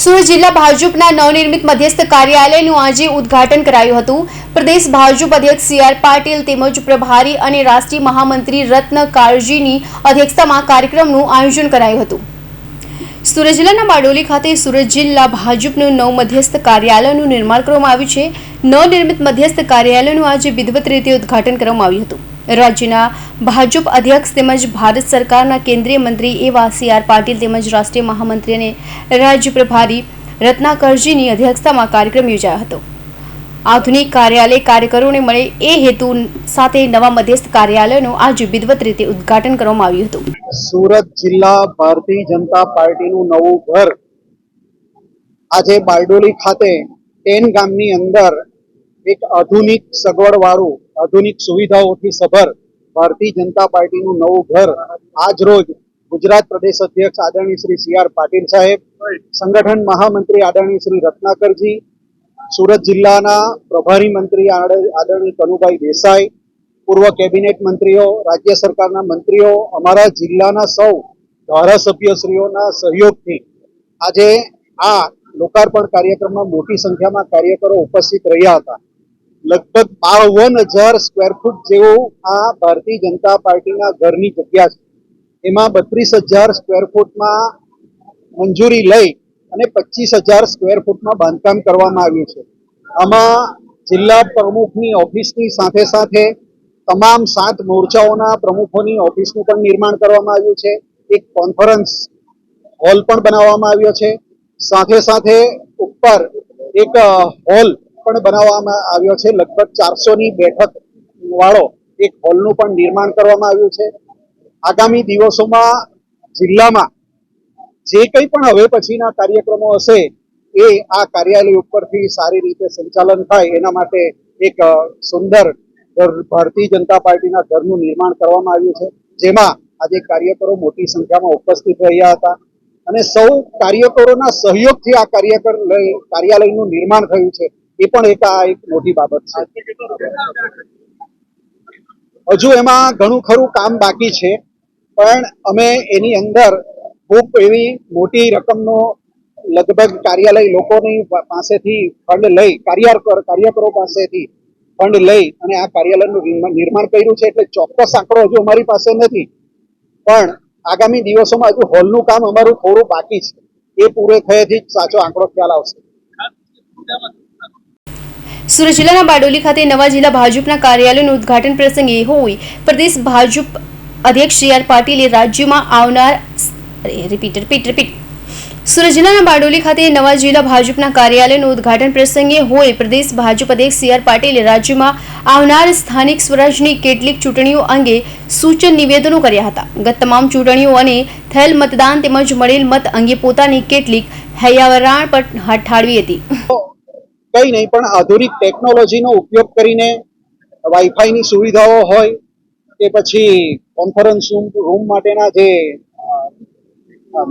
સુરત જિલ્લા ભાજપના નવનિર્મિત મધ્યસ્થ કાર્યાલયનું આજે ઉદ્ઘાટન કરાયું હતું. પ્રદેશ ભાજપ અધ્યક્ષ સી આર પાટીલ તેમજ પ્રભારી અને રાષ્ટ્રીય મહામંત્રી રત્ન કાળજીની અધ્યક્ષતામાં કાર્યક્રમનું આયોજન કરાયું હતું. સુરત જિલ્લાના બારડોલી ખાતે સુરત જિલ્લા ભાજપનું નવ મધ્યસ્થ કાર્યાલયનું નિર્માણ કરવામાં આવ્યું છે. નવનિર્મિત મધ્યસ્થ કાર્યાલયનું આજે વિધિવત રીતે ઉદ્ઘાટન કરવામાં આવ્યું હતું. રાજ્યના ભાજપ અધ્યક્ષ તેમજ ભારત સરકારના કેન્દ્રીય મંત્રી એવા સી આર પાટીલ તેમજ રાષ્ટ્રીય મહામંત્રી અને રાજ્ય પ્રભારી રત્નાકરજીની અધ્યક્ષતામાં કાર્યક્રમ યોજાયો હતો. આધુનિક કાર્યાલય કાર્યકરોને મળે એ હેતુ સાથે નવા મધ્યસ્થ કાર્યાલયનું આજે વિદવત રીતે ઉદ્ઘાટન કરવામાં આવ્યું હતું. સુરત જિલ્લા ભારતીય જનતા પાર્ટીનું નવું ઘર આજે બારડોલી ખાતે ટેન ગામની અંદર એક આધુનિક સગવડવાળું, આધુનિક સુવિધાઓથી સભર ભારતીય જનતા પાર્ટીનું નવું ઘર આજ રોજ ગુજરાત પ્રદેશ અધ્યક્ષ આદરણીય શ્રી સી આર પાટીલ સાહેબ, સંગઠન મહામંત્રી આદરણીય શ્રી રત્નાકરજી, સુરત જિલ્લાના પ્રભારી મંત્રી આદરણીય કનુભાઈ દેસાઈ, પૂર્વ કેબિનેટ મંત્રીઓ, રાજ્ય સરકારના મંત્રીઓ, અમારા જિલ્લાના સૌ ધારાસભ્યશ્રીઓના સહયોગથી આજે આ લોકાર્પણ કાર્યક્રમમાં મોટી સંખ્યામાં કાર્યકરો ઉપસ્થિત રહ્યા હતા. લગભગ બાવન હજાર સ્ક્વેર ફૂટ જેવું આ ભારતીય જનતા પાર્ટીના ઘરની જગ્યા છે. એમાં બત્રીસ હજાર સ્ક્વેર ફૂટમાં મંજૂરી લઈ અને પચીસ હજાર સ્ક્વેર ફૂટમાં બાંધકામ કરવામાં આવ્યું છે. આમાં જિલ્લા પ્રમુખની ઓફિસની સાથે સાથે તમામ સાત મોરચાઓના પ્રમુખોની ઓફિસનું પણ નિર્માણ કરવામાં આવ્યું છે. એક કોન્ફરન્સ હોલ પણ બનાવવામાં આવ્યો છે. સાથે સાથે ઉપર એક હોલ પણ બનાવવામાં આવ્યો છે. લગભગ ચારસો ની બેઠક વાળો એક હોલનું પણ નિર્માણ કરવામાં આવ્યું છે. આગામી દિવસોમાં જિલ્લામાં જે કંઈ પણ હવે પછીના કાર્યક્રમો હશે, એ આ કાર્યાલય ઉપરથી સારી રીતે સંચાલન થાય, એના માટે એક સુંદર ભારતીય જનતા પાર્ટીના ઘરનું નિર્માણ કરવામાં આવ્યું છે. જેમાં આજે કાર્યકરો મોટી સંખ્યામાં ઉપસ્થિત રહ્યા હતા. અને સૌ કાર્યકરોના સહયોગથી આ કાર્યકર કાર્યાલયનું નિર્માણ થયું છે. એ પણ એક આ એક મોટી બાબત છે. હજુ એમાં ઘણું ખરું કામ બાકી છે, પણ અમે એની અંદર ખૂબ એવી મોટી રકમનો લગભગ કાર્યાલય લોકોની પાસેથી ફંડ લઈ, કાર્યકર, કાર્યકરો પાસેથી ફંડ લઈ અને આ કાર્યાલયનું નિર્માણ- કર્યું છે એટલે ચોક્કસ આંકડો હજુ અમારી પાસે નથી. પણ આગામી દિવસોમાં હજુ હોલનું કામ અમારું થોડું બાકી છે. એ પૂરે થયેથી જ સાચો આંકડો ખ્યાલ આવશે. સુરત જિલ્લાના બારડોલી ખાતે નવા જિલ્લા ભાજપના કાર્યાલયનું ઉદ્ઘાટન પ્રસંગે હોય પ્રદેશ ભાજપ અધ્યક્ષ સી આર પાટીલે રાજ્યમાં આવનાર રિપીટ રિપીટ રિપીટ સુરત જિલ્લાના બારડોલી ખાતે નવા જિલ્લા ભાજપના કાર્યાલયનું ઉદ્ઘાટન પ્રસંગે હોય પ્રદેશ ભાજપ અધ્યક્ષ સી આર પાટીલે રાજ્યમાં આવનાર સ્થાનિક સ્વરાજની કેટલીક ચૂંટણીઓ અંગે સૂચન નિવેદનો કર્યા હતા. ગત તમામ ચૂંટણીઓ અને થયેલ મતદાન તેમજ મળેલ મત અંગે પોતાની કેટલીક હૈયાવરાણ પર ઠાળવી હતી. કઈ નહીં, પણ આધુનિક ટેકનોલોજીનો ઉપયોગ કરીને વાઈફાઈની સુવિધાઓ હોય, કે પછી કોન્ફરન્સ રૂમ રૂમ માટેના જે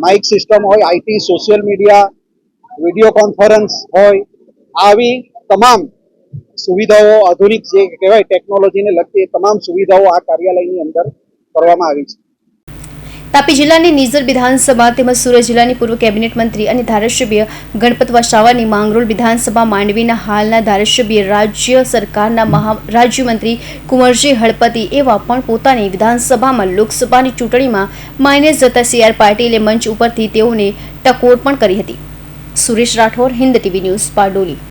માઇક સિસ્ટમ હોય IT social media video conference હોય, આવી તમામ સુવિધાઓ, આધુનિક જે કહેવાય ટેકનોલોજીને લગતી તમામ સુવિધાઓ આ કાર્યાલયની અંદર કરવામાં આવી છે. તાપી જિલ્લાની નિઝર વિધાનસભા તેમજ સુરત જિલ્લાની પૂર્વ કેબિનેટ મંત્રી અને ધારાસભ્ય ગણપત વસાવાની માંગરોળ વિધાનસભા માંડવીના હાલના ધારાસભ્ય રાજ્ય સરકારના મહા રાજ્યમંત્રી કુંવરજી હળપતિ એવા પણ પોતાની વિધાનસભામાં લોકસભાની ચૂંટણીમાં માઇનસ જતા સીઆર પાટીલે મંચ ઉપરથી તેઓને ટકોર પણ કરી હતી. Suresh Rathod, Hind TV news Bardoli